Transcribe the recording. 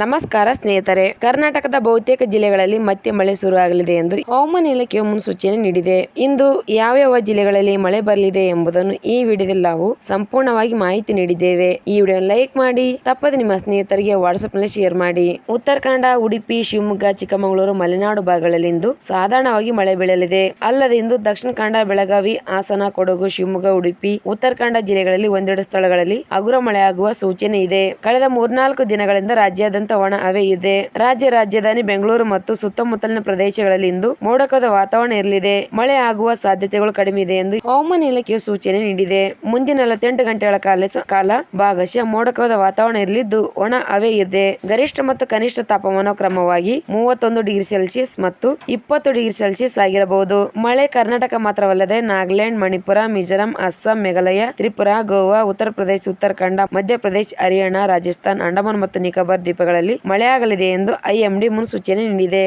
ನಮಸ್ಕಾರ ಸ್ನೇಹಿತರೆ. ಕರ್ನಾಟಕದ ಬಹುತೇಕ ಜಿಲ್ಲೆಗಳಲ್ಲಿ ಮತ್ತೆ ಮಳೆ ಶುರುವಾಗಲಿದೆ ಎಂದು ಹವಾಮಾನ ಇಲಾಖೆಯು ಮುನ್ಸೂಚನೆ ನೀಡಿದೆ. ಇಂದು ಯಾವ್ಯಾವ ಜಿಲ್ಲೆಗಳಲ್ಲಿ ಮಳೆ ಬರಲಿದೆ ಎಂಬುದನ್ನು ಈ ವಿಡಿಯೋದಲ್ಲಿ ನಾವು ಸಂಪೂರ್ಣವಾಗಿ ಮಾಹಿತಿ ನೀಡಿದ್ದೇವೆ. ಈ ವಿಡಿಯೋ ಲೈಕ್ ಮಾಡಿ, ತಪ್ಪದೆ ನಿಮ್ಮ ಸ್ನೇಹಿತರಿಗೆ ವಾಟ್ಸ್ಆಪ್ನಲ್ಲಿ ಶೇರ್ ಮಾಡಿ. ಉತ್ತರ ಕನ್ನಡ ಉಡುಪಿ, ಶಿವಮೊಗ್ಗ, ಚಿಕ್ಕಮಗಳೂರು, ಮಲೆನಾಡು ಭಾಗಗಳಲ್ಲಿ ಇಂದು ಸಾಧಾರಣವಾಗಿ ಮಳೆ ಬೀಳಲಿದೆ. ಅಲ್ಲದೆ ಇಂದು ದಕ್ಷಿಣ ಕನ್ನಡ, ಬೆಳಗಾವಿ, ಹಾಸನ, ಕೊಡಗು, ಶಿವಮೊಗ್ಗ, ಉಡುಪಿ ಉತ್ತರ ಕನ್ನಡ ಜಿಲ್ಲೆಗಳಲ್ಲಿ ಒಂದೆರಡು ಸ್ಥಳಗಳಲ್ಲಿ ಹಗುರ ಮಳೆಯಾಗುವ ಸೂಚನೆ ಇದೆ. ಕಳೆದ ಮೂರ್ನಾಲ್ಕು ದಿನಗಳಿಂದ ರಾಜ್ಯಾದ್ಯಂತ ಒಣ ಹವೆ ಇದೆ. ರಾಜ್ಯ ರಾಜಧಾನಿ ಬೆಂಗಳೂರು ಮತ್ತು ಸುತ್ತಮುತ್ತಲಿನ ಪ್ರದೇಶಗಳಲ್ಲಿ ಇಂದು ಮೋಡಕದ ವಾತಾವರಣ ಇರಲಿದೆ. ಮಳೆ ಆಗುವ ಸಾಧ್ಯತೆಗಳು ಕಡಿಮೆ ಇದೆ ಎಂದು ಹವಾಮಾನ ಇಲಾಖೆಯು ಸೂಚನೆ ನೀಡಿದೆ. ಮುಂದಿನ ನಲವತ್ತೆಂಟು ಗಂಟೆಗಳ ಕಾಲ ಕಾಲ ಭಾಗಶಃ ಮೋಡಕದ ವಾತಾವರಣ ಇರಲಿದ್ದು, ಒಣ ಹವೆ ಇದೆ. ಗರಿಷ್ಠ ಮತ್ತು ಕನಿಷ್ಠ ತಾಪಮಾನ ಕ್ರಮವಾಗಿ ಮೂವತ್ತೊಂದು ಡಿಗ್ರಿ ಸೆಲ್ಸಿಯಸ್ ಮತ್ತು ಇಪ್ಪತ್ತು ಡಿಗ್ರಿ ಸೆಲ್ಸಿಯಸ್ ಆಗಿರಬಹುದು. ಮಳೆ ಕರ್ನಾಟಕ ಮಾತ್ರವಲ್ಲದೆ ನಾಗಾಲ್ಯಾಂಡ್, ಮಣಿಪುರ, ಮಿಜೋರಾಂ, ಅಸ್ಸಾಂ, ಮೇಘಾಲಯ, ತ್ರಿಪುರಾ, ಗೋವಾ, ಉತ್ತರ ಪ್ರದೇಶ, ಉತ್ತರಾಖಂಡ, ಮಧ್ಯಪ್ರದೇಶ, ಹರಿಯಾಣ, ರಾಜಸ್ಥಾನ್, ಅಂಡಮಾನ್ ಮತ್ತು ನಿಕೋಬಾರ್ ದ್ವೀಪಗಳಲ್ಲಿ ಮಳೆಯಾಗಲಿದೆ ಎಂದು ಐಎಂಡಿ ಮುನ್ಸೂಚನೆ ನೀಡಿದೆ.